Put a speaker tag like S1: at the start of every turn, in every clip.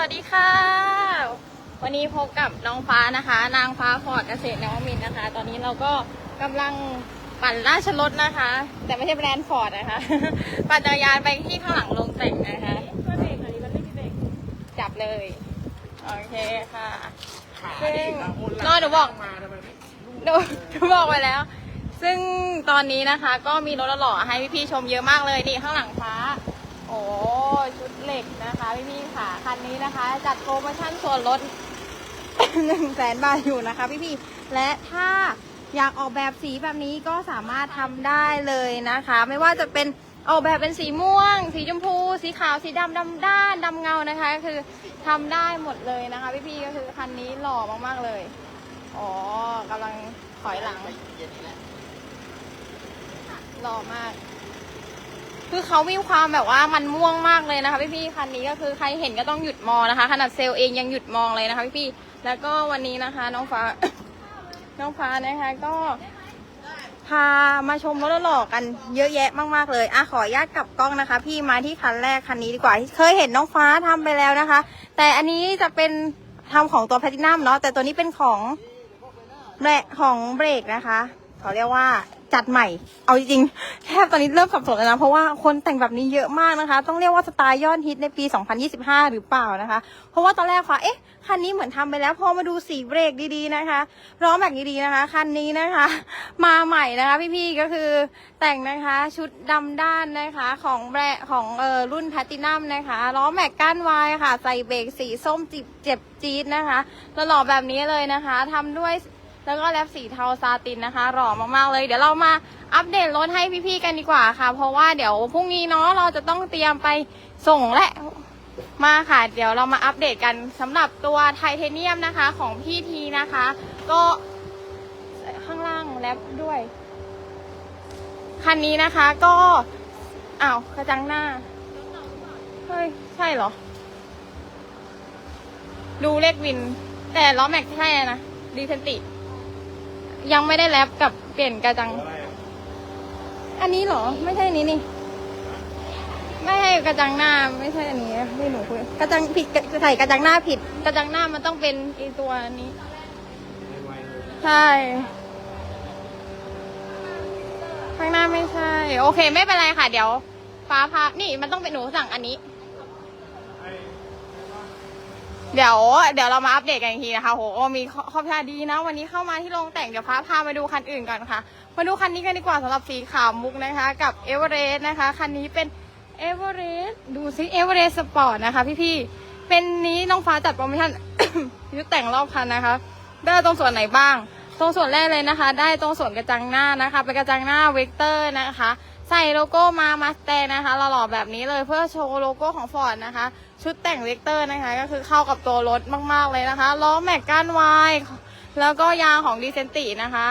S1: วัสดีค่ะ วันนี้พบกับน้องฟ้านะคะ นางฟ้าฟอร์ดเกษตรนวมินทร์นะคะ ตอนนี้เราก็กำลังปั่นราชรถนะคะ แต่ไม่ใช่แบรนด์ฟอร์ดนะคะ ปั่นจักรยานไปที่ข้างหลังโรงแต่งนะคะจับเลย โอเคค่ะซึ่งก็หนูบอกหนูหนูบอกไปแล้ว ซึ่งตอนนี้นะคะ ก็มีรถหล่อๆให้พี่ๆชมเยอะมากเลยนี่ข้างหลังฟ้า โอ้ชุ ดเหล็กนะคะพี่ๆค่ะคันนี้นะคะ จัดโปรโมชั่นส่วนลดหนึ่งแสนบาทอยู่นะคะพี่ๆและถ้าอยากออกแบบสีแบบนี้ก็สามารถทำได้เลยนะคะ ไม่ว่าจะเป็นออกแบบเป็นสีม่วง สีชมพู สีขาว สีดำดำด้านดำเงานะคะ คือทำได้หมดเลยนะคะพี่ๆก็คือคันนี้หล่อมากๆเลย อ๋อกำลังถอยหลังหล่อมาก คือเขามีความแบบว่ามันม่วงมากเลยนะคะพี่ๆคันนี้ก็คือใครเห็นก็ต้องหยุดมองนะคะ ขนาดเซลล์เองยังหยุดมองเลยนะคะพี่ๆแล้วก็วันนี้นะคะ น้องฟ้า น้องฟ้านะคะก็พามาชมรถหล่อๆกันเยอะแยะมากๆเลยอะขออนุญาตกลับกล้องนะคะ พี่มาที่คันแรกคันนี้ดีกว่าเคยเห็นน้องฟ้าทำไปแล้วนะคะ แต่อันนี้จะเป็นทำของตัวแพลตินัมเนาะแต่ตัวนี้เป็นของแบรของเบรกนะคะเขาเรียกว่า จัดใหม่ เอาจริงๆแทบตอนนี้เริ่มสับสนแล้วนะ เพราะว่าคนแต่งแบบนี้เยอะมากนะคะ ต้องเรียกว่าสไตล์ยอดฮิตในปี 2025 หรือเปล่านะคะ เพราะว่าตอนแรกค่ะเอ๊ะ คันนี้เหมือนทำไปแล้ว พอมาดูสีเบรกดีๆนะคะล้อแม็กดีๆนะคะ คันนี้นะคะ มาใหม่นะคะ พี่ๆก็คือแต่งนะคะชุดดำด้านนะคะของแบร์ของเออรุ่นแพลตินัมนะคะล้อแม็กก้านวายค่ะ ใส่เบรกสีส้มจิบเจ็บจี๊ดนะคะแล้วหล่อแบบนี้เลยนะคะทำด้วย แล้วก็แรปสีเทาซาตินนะคะ หล่อมากๆเลย เดี๋ยวเรามาอัปเดตรถให้พี่ๆกันดีกว่าค่ะ เพราะว่าเดี๋ยวพรุ่งนี้เนาะเราจะต้องเตรียมไปส่งและมาค่ะ เดี๋ยวเรามาอัปเดตกันสำหรับตัวไทเทเนียมนะคะของพี่ทีนะคะ ก็ข้างล่างแรปด้วย คันนี้นะคะก็อ้าวกระจังหน้าเฮ้ยใช่เหรอ ดูเลขวิน แต่ล้อแม็กใช่นะดีเซนติ ยังไม่ได้แรปกับเปลี่ยนกระจัง อันนี้เหรอ ไม่ใช่อันนี้นี่ ไม่ใช่กระจังหน้าไม่ใช่อันนี้ที่หนูคุยกระจังผิดใส่กระจังหน้าผิด กระจังหน้ามันต้องเป็นไอตัวนี้ ใช่ ข้างหน้าไม่ใช่ โอเค ไม่เป็นไรค่ะ เดี๋ยว ฟ้าพานี่มันต้องเป็นหนูสั่งอันนี้ เดี๋ยวเดี๋ยวเรามาอัปเดตกันอีกทีนะคะโหมีข้อพิาดีนะ วันนี้เข้ามาที่โรงแต่งเดี๋ยวฟ้าพามาดูคันอื่นก่อนค่ะ มาดูคันนี้กันดีกว่าสำหรับสีขาวมุกนะคะ กับเอเวอเรสต์นะคะคันนี้เป็นเอเวอเรสต์ดูซิเอเวอเรสต์สปอร์ตนะคะพี่ๆเป็นนี้น้องฟ้าจัดโปรโมชั่นยุดแต่งรอบคันนะคะได้ตรงส่วนไหนบ้าง ตรงส่วนแรกเลยนะคะ ได้ตรงส่วนกระจังหน้านะคะเป็นกระจังหน้าเวกเตอร์นะคะ ใส่โลโก้มามาสเตนะคะหล่อๆแบบนี้เลยเพื่อโชว์โลโก้ของฟอร์ดนะคะ ชุดแต่งเวกเตอร์นะคะ ก็คือเข้ากับตัวรถมาก ๆ เลยนะคะ ล้อแม็กก้านวายแล้วก็ยางของดีเซนตินะคะ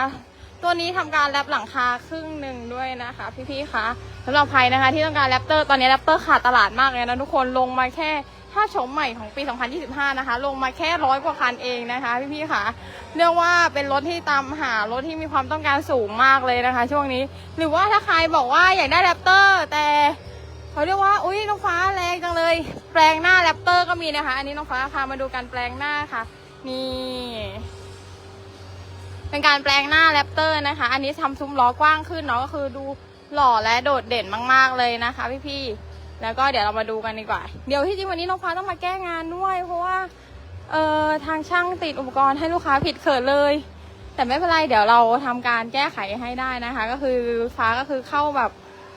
S1: ตัวนี้ทำการแรปหลังคาครึ่งหนึ่งด้วยนะคะ พี่ๆคะสำหรับใครนะคะ ที่ต้องการแรปเตอร์ตอนนี้แรปเตอร์ขาดตลาดมากเลยนะทุกคนลงมาแค่ถ้าโฉมใหม่ของปี 2025 นะคะ ลงมาแค่ร้อยกว่าคันเองนะคะพี่ๆค่ะเรียกว่าเป็นรถที่ตามหารถที่มีความต้องการสูงมากเลยนะคะ ช่วงนี้ หรือว่าถ้าใครบอกว่าอยากได้แรปเตอร์แต่ เขาเรียกว่า อุ้ยน้องฟ้าแรงจังเลย แปลงหน้าแรปเตอร์ก็มีนะคะ อันนี้น้องฟ้าพามาดูการแปลงหน้าค่ะ นี่ เป็นการแปลงหน้าแรปเตอร์นะคะ อันนี้ทำซุ้มล้อกว้างขึ้นเนาะ ก็คือดูหล่อและโดดเด่นมาก ๆเลยนะคะ พี่ๆ แล้วก็เดี๋ยวเรามาดูกันดีกว่า เดี๋ยวที่จริงวันนี้น้องฟ้าต้องมาแก้งานด้วย เพราะว่า เอ่อ ทางช่างติดอุปกรณ์ให้ลูกค้าผิดเขินเลย แต่ไม่เป็นไร เดี๋ยวเราทำการแก้ไขให้ได้นะคะ ก็คือฟ้าก็คือเข้าแบบ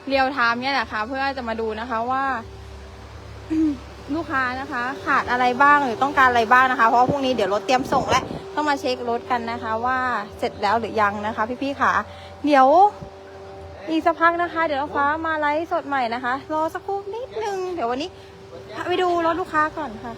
S1: เรียวไทม์เนี่ยแหละค่ะ เพื่อจะมาดูนะคะว่าลูกค้านะคะ ขาดอะไรบ้างหรือต้องการอะไรบ้างนะคะ เพราะว่าพรุ่งนี้เดี๋ยวรถเตรียมส่งและต้องมาเช็ครถกันนะคะ ว่าเสร็จแล้วหรือยังนะคะ พี่ๆค่ะ เดี๋ยวอีกสักพักนะคะ เดี๋ยวฟ้ามาไลฟ์สดใหม่นะคะ รอสักครู่นิดนึง เดี๋ยววันนี้พาไปดูรถลูกค้าก่อนค่ะ